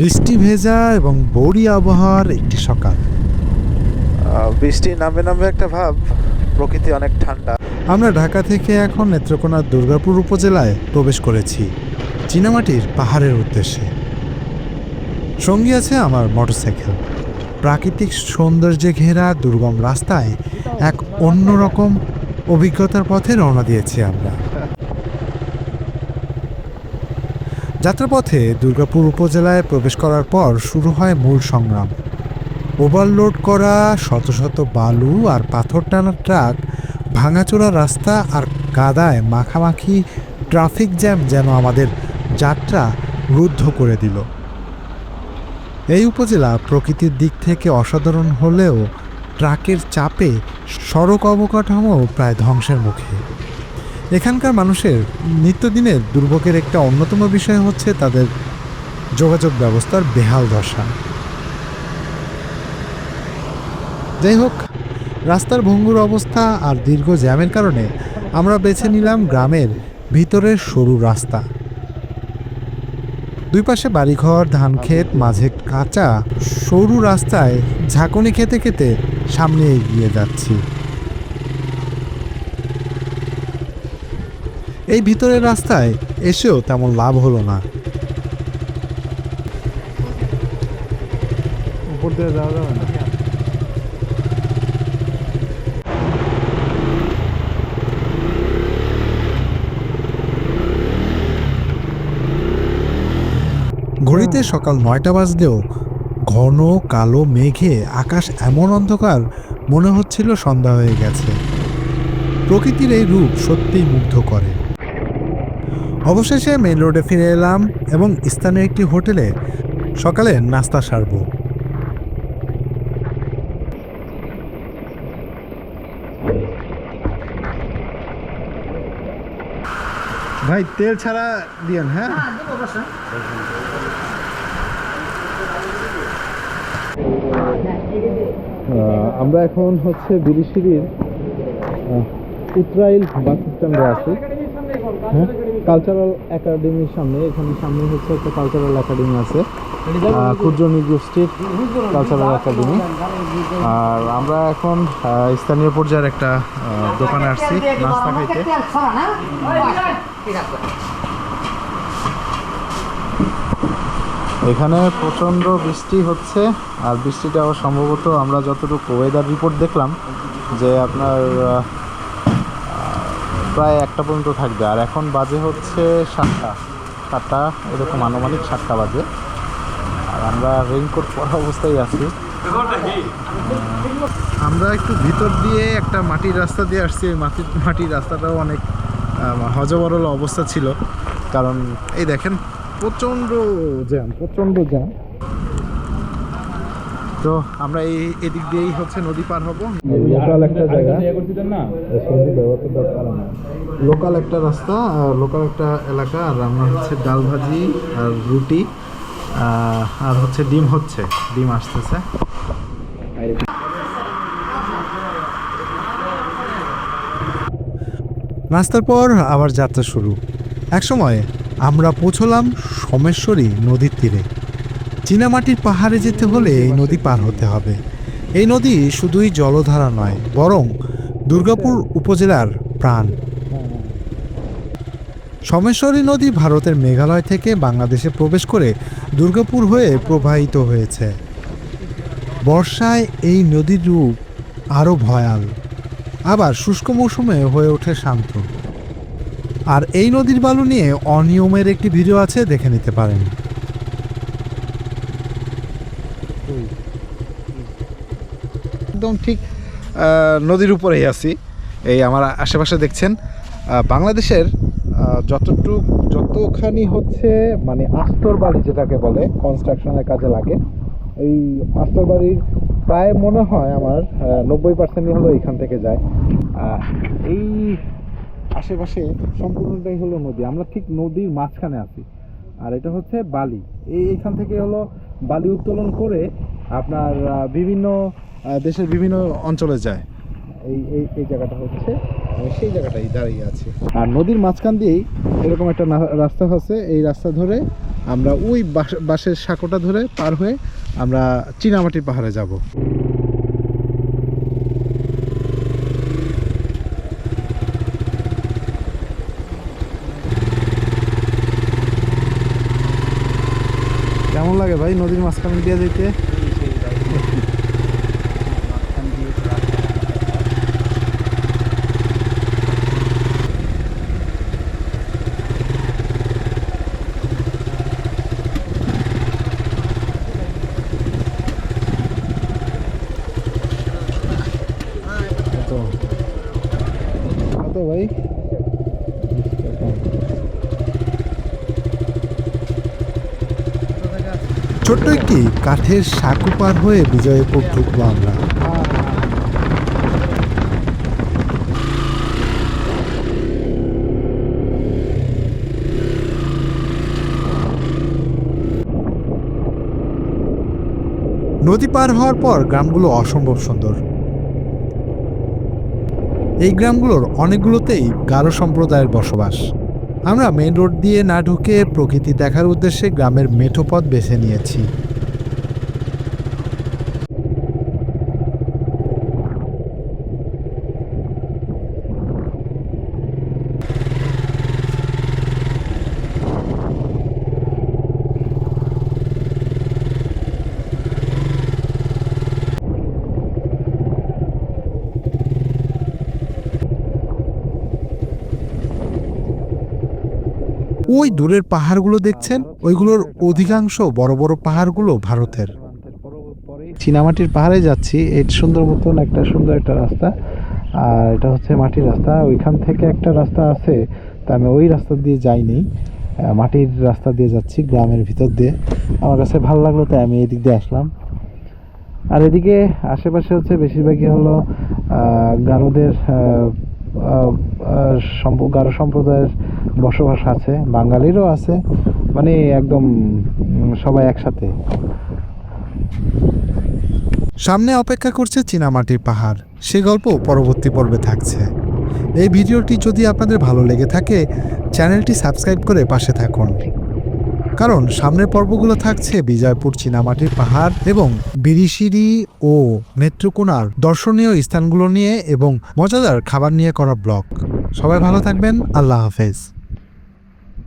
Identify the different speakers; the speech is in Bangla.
Speaker 1: বৃষ্টি ভেজা এবং বৌরি আবহাওয়ার একটি সকাল।
Speaker 2: বৃষ্টি নামে নামে একটা ভাব প্রকৃতি অনেক ঠান্ডা।
Speaker 1: আমরা ঢাকা থেকে এখন নেত্রকোনার দুর্গাপুর উপজেলায় প্রবেশ করেছি চীনামাটির পাহাড়ের উদ্দেশ্যে। সঙ্গী আছে আমার মোটরসাইকেল। প্রাকৃতিক সৌন্দর্যে ঘেরা দুর্গম রাস্তায় এক অন্যরকম অভিজ্ঞতার পথে রওনা দিয়েছি আমরা। যাত্রাপথে দুর্গাপুর উপজেলায় প্রবেশ করার পর শুরু হয় মূল সংগ্রাম। ওভারলোড করা শত শত বালু আর পাথর টানা ট্রাক, ভাঙাচোরা রাস্তা আর কাদায় মাখামাখি ট্রাফিক জ্যাম যেন আমাদের যাত্রা রুদ্ধ করে দিল। এই উপজেলা প্রকৃতির দিক থেকে অসাধারণ হলেও ট্রাকের চাপে সড়ক অবকাঠামো প্রায় ধ্বংসের মুখে। এখানকার মানুষের নিত্যদিনের দুর্ভোগের একটা অন্যতম বিষয় হচ্ছে তাদের যোগাযোগ ব্যবস্থার বেহাল দশা। যাই হোক, রাস্তার ভঙ্গুর অবস্থা আর দীর্ঘ জ্যামের কারণে আমরা বেছে নিলাম গ্রামের ভিতরের সরু রাস্তা। দুই পাশে বাড়িঘর, ধান ক্ষেত, মাঝে কাঁচা সরু রাস্তায় ঝাঁকুনি খেতে খেতে সামনে এগিয়ে যাচ্ছি। এই ভিতরের রাস্তায় এসেও তেমন লাভ হলো না। উপর দিয়ে যাওয়া যাবে না? ঘড়িতে সকাল নয়টা বাজলেও ঘন কালো মেঘে আকাশ এমন অন্ধকার মনে হচ্ছিল সন্ধ্যা হয়ে গেছে। প্রকৃতির এই রূপ সত্যিই মুগ্ধ করে। অবশেষে মেন রোডে ফিরে এলাম এবং স্থানীয় একটি হোটেলে সকালে নাস্তা সারবো। ভাই তেল ছাড়া দিয়েন হ্যাঁ? আমরা এখন হচ্ছে বিরিশিরির উত্তরাইল বাস স্ট্যান্ডে আছি। হ্যাঁ? কালচারাল একাডেমির সামনে, এখানে সামনে হচ্ছে একটা কালচারাল একাডেমি আছে। ক্ষুদ্র নৃগোষ্ঠীর কালচারাল একাডেমি আর আমরা এখন স্থানীয় পর্যায়ের একটা দোকানে আসছি, নাস্তা খাইতে। এখানে প্রচণ্ড বৃষ্টি হচ্ছে, আর বৃষ্টিটা সম্ভবত আমরা যতটুকু ওয়েদার রিপোর্ট দেখলাম, যে আপনার প্রায় একটা পর্যন্ত থাকবে। আর এখন বাজে হচ্ছে সাতটা। সাতটা, এরকম আনুমানিক সাতটা বাজে। আর আমরা রেইনকোট পরা অবস্থায় আছি। আমরা একটু ভিতর দিয়ে একটা মাটির রাস্তা দিয়ে আসছি। এই মাটির মাটির রাস্তাটাও অনেক হজবরল অবস্থা ছিল। কারণ, এই দেখেন, প্রচণ্ড জ্যাম প্রচণ্ড জ্যাম। তো আমরা এই এদিক দিয়েই হচ্ছে নদী পার হব। লোকাল একটা জায়গা। লোকাল একটা রাস্তা লোকাল একটা এলাকা আর রান্না হচ্ছে ডাল ভাজি আর রুটি আর হচ্ছে ডিম হচ্ছে ডিম আসতেছে। নাস্তার পর আবার যাত্রা শুরু। একসময় আমরা পৌঁছলাম সোমেশ্বরী নদীর তীরে। চীনামাটির পাহাড়ে যেতে হলে এই নদী পার হতে হবে। এই নদী শুধুই জলধারা নয়, বরং দুর্গাপুর উপজেলার প্রাণ। সোমেশ্বরী নদী ভারতের মেঘালয় থেকে বাংলাদেশে প্রবেশ করে দুর্গাপুর হয়ে প্রবাহিত হয়েছে। বর্ষায় এই নদীর রূপ আরও ভয়াল, আবার শুষ্ক মৌসুমে হয়ে ওঠে শান্ত। আর এই নদীর বালু নিয়ে অনিয়মের একটি ভিডিও আছে, দেখে নিতে পারেন। একদম ঠিক নদীর উপরেই আছি। এই আমার আশেপাশে দেখছেন বাংলাদেশের যতটুক, যতখানি হচ্ছে মানে আস্তর বাড়ি যেটাকে বলে কনস্ট্রাকশনের কাজে লাগে, এই আস্তর বাড়ির প্রায় মনে হয় আমার নব্বই পার্সেন্টই হলো এখান থেকে যায়। এই আশেপাশে সম্পূর্ণটাই হলো নদী। আমরা ঠিক নদীর মাঝখানে আছি। আর এটা হচ্ছে বালি। এই এখান থেকে হলো বালি উত্তোলন করে আপনার বিভিন্ন দেশের বিভিন্ন অঞ্চলে যায়। এই এই এই জায়গাটা হচ্ছে আমি সেই জায়গাটাই দাঁড়িয়ে আছি। আর নদীর মাঝখান দিয়েই এরকম একটা রাস্তা আছে এই রাস্তা ধরে আমরা ওই বাস- বাসের সাঁকোটা ধরে পার হয়ে আমরা চীনামাটির পাহাড়ে যাব। কেমন লাগে ভাই নদীর মাঝখানে দিয়ে যেতে? কত
Speaker 3: ছোট্ট একটি কাঠের সাঁকো পার হয়ে বিজয়পুর ঢুকবো আমরা। নদী পার হওয়ার পর গ্রামগুলো অসম্ভব সুন্দর। এই গ্রামগুলোর অনেকগুলোতেই গারো সম্প্রদায়ের বসবাস। আমরা মেন রোড দিয়ে না ঢুকে প্রকৃতি দেখার উদ্দেশ্যে গ্রামের মেঠোপথ বেছে নিয়েছি। ওই দূরের পাহাড়গুলো দেখছেন? ওইগুলোর অধিকাংশ বড় বড় পাহাড়গুলো ভারতের।
Speaker 1: চীনামাটির পাহাড়ে যাচ্ছি। এই সুন্দর মতন একটা সুন্দর একটা রাস্তা। আর এটা হচ্ছে মাটির রাস্তা। ওইখান থেকে একটা রাস্তা আছে, তা আমি ওই রাস্তা দিয়ে যাইনি। মাটির রাস্তা দিয়ে যাচ্ছি গ্রামের ভিতর দিয়ে। আমার কাছে ভালো লাগল, তাই আমি এদিক দিয়ে আসলাম। আর এদিকে আশেপাশে হচ্ছে বেশিরভাগই হলো গারোদের গারো সম্প্রদায়ের বসবাস আছে, বাঙালিরও আছে মানে একদম সবাই একসাথে।
Speaker 3: সামনে অপেক্ষা করছে চীনামাটির পাহাড়। সে গল্প পরবর্তী পর্বে থাকছে। এই ভিডিওটি যদি আপনাদের ভালো লেগে থাকে, চ্যানেলটি সাবস্ক্রাইব করে পাশে থাকুন। কারণ সামনের পর্বগুলো থাকছে বিজয়পুর চীনামাটির পাহাড় এবং বিরিশিরি ও নেত্রকোনার দর্শনীয় স্থানগুলো নিয়ে এবং মজাদার খাবার নিয়ে করা ব্লগ। সবাই ভালো থাকবেন, আল্লাহ হাফেজ।